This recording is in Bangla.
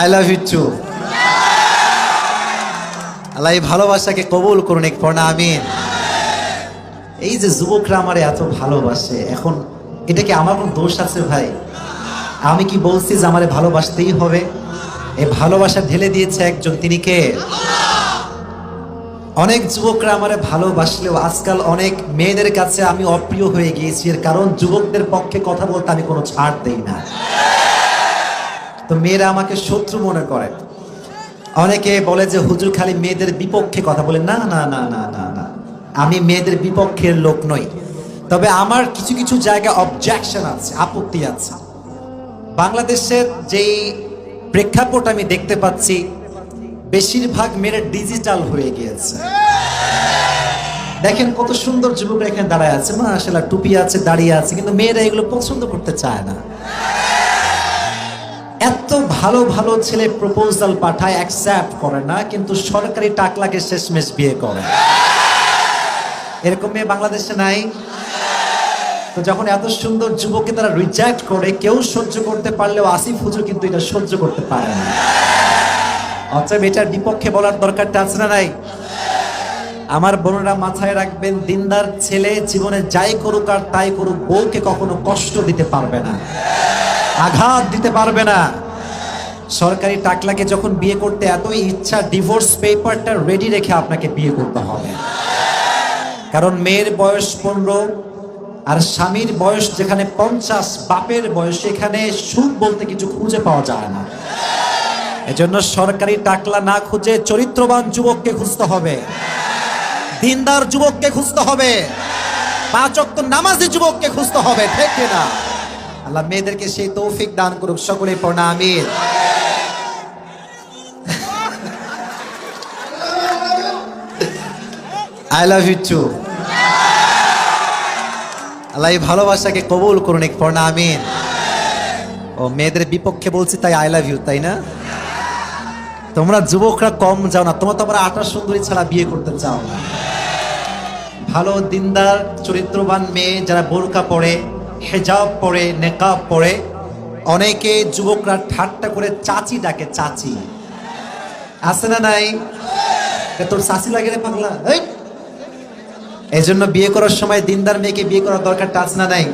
আই লাভ ইউ টু আল্লাহ এই ভালোবাসাকে কবুল করুন, এক পড়না আমিন। এই যে যুবকরা আমার এত ভালোবাসে, এখন এটা কি আমার কোনো দোষ আছে ভাই? আমি কি বলছি যে আমার ভালোবাসতেই হবে? এই ভালোবাসা ঢেলে দিয়েছে একজন, তিনি কে? অনেক যুবকরা আমারে ভালোবাসলেও আজকাল অনেক মেয়েদের কাছে আমি অপ্রিয় হয়ে গিয়েছি, এর কারণ যুবকদের পক্ষে কথা বলতে আমি কোনো ছাড় দেই না। তো মেয়েরা আমাকে শত্রু মনে করে। অনেকে বলে যে, হুজুর খালি মেয়েদের বিপক্ষে কথা বলে। না না না না না না। আমি মেয়েদের বিপক্ষের লোক নই। তবে আমার কিছু কিছু জায়গায় অবজেকশন আছে, আপত্তি আছে। বাংলাদেশের যেই প্রেক্ষাপট আমি দেখতে পাচ্ছি, বেশিরভাগ মেয়েরা ডিজিটাল হয়ে গিয়েছে। দেখেন কত সুন্দর যুবকরা এখানে দাঁড়ায় আছে। মা আসলে টুপি আছে দাঁড়িয়ে আছে, কিন্তু মেয়েরা এগুলো পছন্দ করতে চায় না। এত ভালো ভালো ছেলে প্রপোজাল পাঠায় অ্যাকসেপ্ট করে না, কিন্তু সরকারি টাকলাকে শেষমেশ বিয়ে করে। এরকম মেয়ে বাংলাদেশে নাই? তো যখন এত সুন্দর যুবককে তারা রিজেক্ট করে, কেউ সহ্য করতে পারলেও আসিফ হুজুর কিন্তু এটা সহ্য করতে পারে না। অতএব এটার বিপক্ষে বলার দরকারটা আছে না নাই? আমার বোনেরা মাথায় রাখবেন, দিনদার ছেলে জীবনে যাই করুক আর তাই করুক, বউকে কখনো কষ্ট দিতে পারবে না। আঘাত দিতে পারবে না। সরকারি টাকলাকে যখন বিয়ে করতে এতই ইচ্ছা ডিভোর্স পেপারটা রেডি রেখে আপনাকে বিয়ে করতে হবে। কারণ মেয়ের বয়স পনেরো, আর স্বামীর বয়স যেখানে পঞ্চাশ, বাপের বয়স এখানে সুখ বলতে কিছু খুঁজে পাওয়া যায় না। এজন্য সরকারি টাকলা না খুঁজে চরিত্রবান যুবককে খুঁজতে হবে। দিনদার যুবককে খুঁজতে হবে। পাঁচ নামাজি যুবককে খুঁজতে হবে, ঠিক না আল্লাহ মেয়েদেরকে সেই তৌফিক দান করুক সকলে আমির আই লাভ ইউ টু আল্লাহ এই ভালোবাসাকে কবুল করুন, এক পড়না আমিন। ও, মেয়েদের বিপক্ষে বলছি তাই আই লাভ ইউ তাই না? তোমরা যুবকরা কম যাও না, তোমরা তোমরা আঠাশ সুন্দরী ছাড়া বিয়ে করতে চাও। ভালো, দিনদার, চরিত্রবান মেয়ে যারা বোরকা পরে হেজাব পরে, নেকাব পরে, অনেকে যুবকরা ঠাট্টা করে চাচি ডাকে, চাচি। আছে না নাই? তোর চাচি লাগে রে পাগলা? এই! জন্য বিয়ে করার সময় দিনদার মেয়েকে বিয়ে করার দরকারটা আছে না নাই?